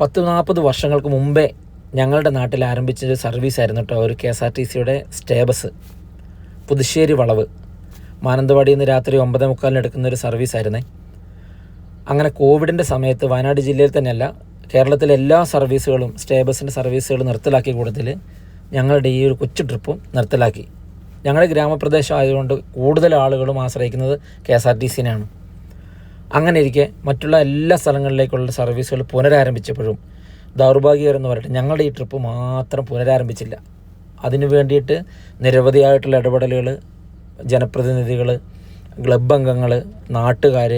പത്ത് നാൽപ്പത് വർഷങ്ങൾക്ക് മുമ്പേ ഞങ്ങളുടെ നാട്ടിൽ ആരംഭിച്ച ഒരു സർവീസായിരുന്നു കേട്ടോ ഒരു കെ എസ് ആർ ടി സിയുടെ സ്റ്റേ ബസ് പുതുശ്ശേരി വളവ്. മാനന്തവാടിയിൽ നിന്ന് രാത്രി ഒമ്പതേ മുക്കാലിന് എടുക്കുന്ന ഒരു സർവീസ് സർവീസായിരുന്നേ. അങ്ങനെ കോവിഡിന്റെ സമയത്ത് വയനാട് ജില്ലയിൽ തന്നെയല്ല കേരളത്തിലെ എല്ലാ സർവീസുകളും സ്റ്റേ ബസ്സിന്റെ സർവീസുകൾ നിർത്തലാക്കി കൂട്ടത്തിൽ ഞങ്ങളുടെ ഈ ഒരു കൊച്ചു ട്രിപ്പും നിർത്തലാക്കി. ഞങ്ങളുടെ ഗ്രാമപ്രദേശം ആയതുകൊണ്ട് കൂടുതൽ ആളുകളും ആശ്രയിക്കുന്നത് കെ എസ് ആർ ടി സിനെയാണ് അങ്ങനെ ഇരിക്കെ മറ്റുള്ള എല്ലാ സ്ഥലങ്ങളിലേക്കുള്ള സർവീസുകൾ പുനരാരംഭിച്ചപ്പോഴും ദൗർഭാഗ്യകരെന്ന് പറയട്ടെ ഞങ്ങളുടെ ഈ ട്രിപ്പ് മാത്രം പുനരാരംഭിച്ചില്ല. അതിനു വേണ്ടിയിട്ട് നിരവധിയായിട്ടുള്ള ഇടപെടലുകൾ ജനപ്രതിനിധികൾ ക്ലബ് അംഗങ്ങൾ നാട്ടുകാർ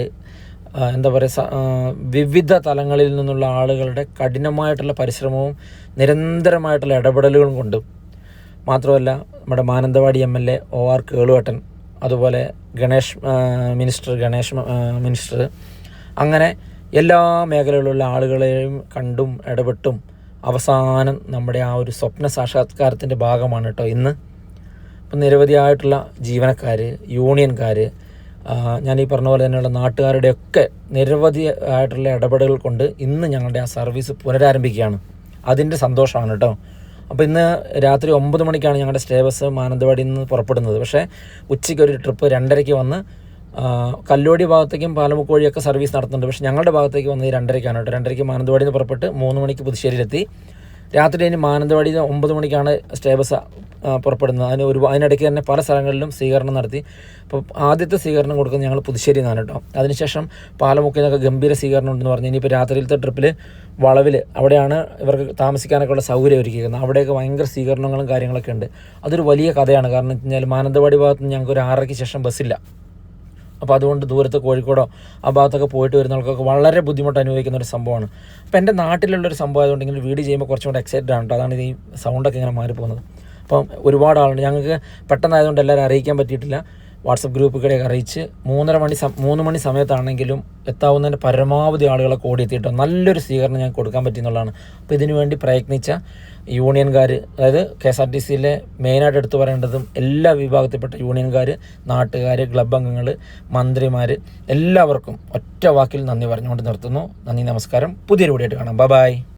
എന്താ പറയുക വിവിധ തലങ്ങളിൽ നിന്നുള്ള ആളുകളുടെ കഠിനമായിട്ടുള്ള പരിശ്രമവും നിരന്തരമായിട്ടുള്ള ഇടപെടലുകളും കൊണ്ടും മാത്രമല്ല നമ്മുടെ Mananthavady M L A O R കേളുവേട്ടൻ അതുപോലെ ഗണേഷ് മിനിസ്റ്റർ ഗണേഷ് മിനിസ്റ്റർ. അങ്ങനെ എല്ലാ മേഖലകളിലുള്ള ആളുകളെയും കണ്ടും ഇടപെട്ടും അവസാനം നമ്മുടെ ആ ഒരു സ്വപ്ന സാക്ഷാത്കാരത്തിന്റെ ഭാഗമാണ് കേട്ടോ ഇന്ന്. ഇപ്പം നിരവധിയായിട്ടുള്ള ജീവനക്കാർ യൂണിയൻകാർ ഞാൻ ഈ പറഞ്ഞ പോലെ തന്നെയുള്ള നാട്ടുകാരുടെയൊക്കെ നിരവധി ആയിട്ടുള്ള ഇടപെടലുകൾ കൊണ്ട് ഇന്ന് ഞങ്ങളുടെ ആ സർവീസ് പുനരാരംഭിക്കുകയാണ്. അതിന്റെ സന്തോഷമാണ് കേട്ടോ. അപ്പോൾ ഇന്ന് രാത്രി ഒമ്പത് മണിക്കാണ് ഞങ്ങളുടെ സ്റ്റേ ബസ് മാനന്തവാടിയിൽ നിന്ന് പുറപ്പെടുന്നത്. പക്ഷേ ഉച്ചയ്ക്ക് ഒരു ട്രിപ്പ് രണ്ടരയ്ക്ക് വന്ന് കല്ലോടി ഭാഗത്തേക്കും പാലമുക്കോഴിയൊക്കെ സർവീസ് നടത്തുന്നുണ്ട്. പക്ഷേ ഞങ്ങളുടെ ഭാഗത്തേക്ക് വന്നത് രണ്ടരയ്ക്കാണ് കേട്ടോ. രണ്ടരയ്ക്ക് മാനന്തവാടിയിൽ നിന്ന് പുറപ്പെട്ട് മൂന്ന് മണിക്ക് പുതുശ്ശേരിയിലെത്തി. രാത്രി ഇനി മാനന്തവാടിയിൽ ഒമ്പത് മണിക്കാണ് സ്റ്റേ ബസ് പുറപ്പെടുന്നത്. അതിന് ഒരു അതിനിടയ്ക്ക് തന്നെ പല സ്ഥലങ്ങളിലും സ്വീകരണം നടത്തി. അപ്പോൾ ആദ്യത്തെ സ്വീകരണം കൊടുക്കുന്നത് ഞങ്ങൾ പുതുശ്ശേരി നിന്നാണ് കേട്ടോ. അതിനുശേഷം പാലമുക്കിൽ നിന്നൊക്കെ ഗംഭീര സ്വീകരണം ഉണ്ടെന്ന് പറഞ്ഞു. ഇനിയിപ്പോൾ രാത്രിയിലത്തെ ട്രിപ്പിൽ വളവിൽ അവിടെയാണ് ഇവർക്ക് താമസിക്കാനൊക്കെ ഉള്ള സൗകര്യം ഒരുക്കിയിരിക്കുന്നത്. അവിടെയൊക്കെ ഭയങ്കര സ്വീകരണങ്ങളും കാര്യങ്ങളൊക്കെ ഉണ്ട്. അതൊരു വലിയ കഥയാണ്. കാരണം വെച്ച് കഴിഞ്ഞാൽ മാനന്തവാടി ഭാഗത്ത് ഞങ്ങൾക്ക് ഒരു ആറരയ്ക്ക് ശേഷം ബസ്സില്ല. അപ്പോൾ അതുകൊണ്ട് ദൂരത്ത് കോഴിക്കോടോ ആ ഭാഗത്തൊക്കെ പോയിട്ട് വരുന്നവർക്കൊക്കെ വളരെ ബുദ്ധിമുട്ട് അനുഭവിക്കുന്ന ഒരു സംഭവമാണ്. അപ്പോൾ എന്റെ നാട്ടിലുള്ളൊരു സംഭവം ആയതുകൊണ്ട് ഇങ്ങനെ വീഡിയോ ചെയ്യുമ്പോൾ കുറച്ചും കൂടെ എക്സൈറ്റഡ് ആണ് കേട്ടോ. അതാണ് ഈ സൗണ്ടൊക്കെ ഇങ്ങനെ മാറിപ്പോകുന്നത്. അപ്പം ഒരുപാട് ആളുണ്ട്. ഞങ്ങൾക്ക് പെട്ടെന്നായതുകൊണ്ട് എല്ലാവരും അറിയിക്കാൻ പറ്റിയിട്ടില്ല. വാട്സപ്പ് ഗ്രൂപ്പുകളെയൊക്കെ അറിയിച്ച് മൂന്നര മണി മൂന്ന് മണി സമയത്താണെങ്കിലും എത്താവുന്നതിന്റെ പരമാവധി ആളുകളെ കൂടി എത്തിയിട്ട് നല്ലൊരു സ്വീകരണം ഞാൻ കൊടുക്കാൻ പറ്റിയെന്നുള്ളതാണ്. അപ്പോൾ ഇതിനു വേണ്ടി പ്രയത്നിച്ച യൂണിയൻകാർ അതായത് കെ എസ് ആർ ടി സിയിലെ മെയിനായിട്ട് എടുത്തു പറയേണ്ടതും എല്ലാ വിഭാഗത്തിൽപ്പെട്ട യൂണിയൻകാർ നാട്ടുകാർ ക്ലബ് അംഗങ്ങൾ മന്ത്രിമാർ എല്ലാവർക്കും ഒറ്റ വാക്കിൽ നന്ദി പറഞ്ഞുകൊണ്ട് നിർത്തുന്നു. നന്ദി നമസ്കാരം. പുതിയൊരു വീഡിയോ ആയിട്ട് കാണാം. ബൈ.